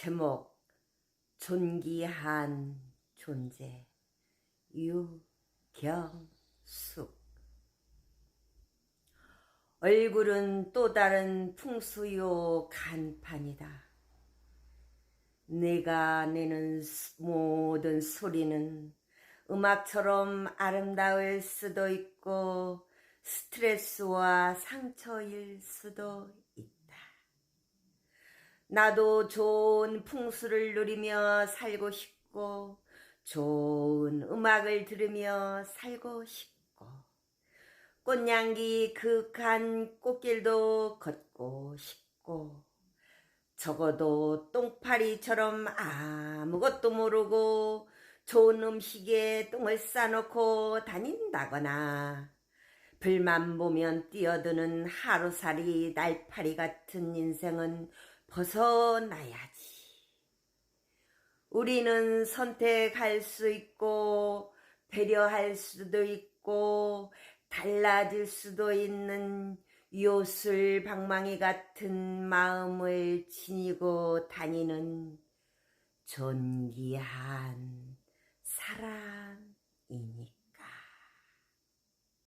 제목 존귀한 존재 유경숙 얼굴은 또 다른 풍수요 간판이다. 내가 내는 스- 모든 소리는 음악처럼 아름다울 수도 있고 스트레스와 상처일 수도 있다. 나도 좋은 풍수를 누리며 살고 싶고 좋은 음악을 들으며 살고 싶고 꽃향기 그윽한 꽃길도 걷고 싶고 적어도 똥파리처럼 아무것도 모르고 좋은 음식에 똥을 싸놓고 다닌다거나 불만 보면 뛰어드는 하루살이 날파리 같은 인생은 벗어나야지. 우리는 선택할 수 있고 배려할 수도 있고 달라질 수도 있는 요술 방망이 같은 마음을 지니고 다니는 존귀한